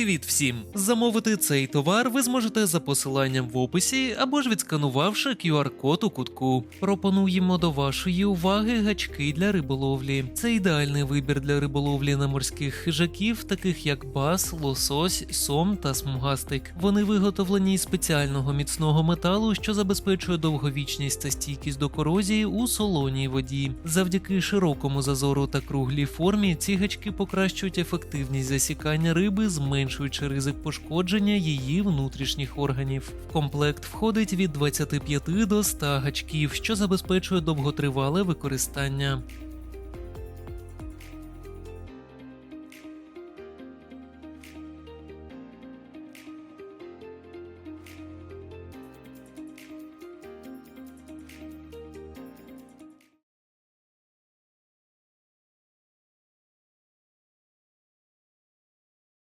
Привіт всім! Замовити цей товар ви зможете за посиланням в описі або ж відсканувавши QR-код у кутку. Пропонуємо до вашої уваги гачки для риболовлі. Це ідеальний вибір для риболовлі на морських хижаків, таких як бас, лосось, сом та смугастик. Вони виготовлені із спеціального міцного металу, що забезпечує довговічність та стійкість до корозії у солоній воді. Завдяки широкому зазору та круглій формі ці гачки покращують ефективність засікання риби, зменшуючи ризик пошкодження її внутрішніх органів. В комплект входить від 25 до 100 гачків, що забезпечує довготривале використання.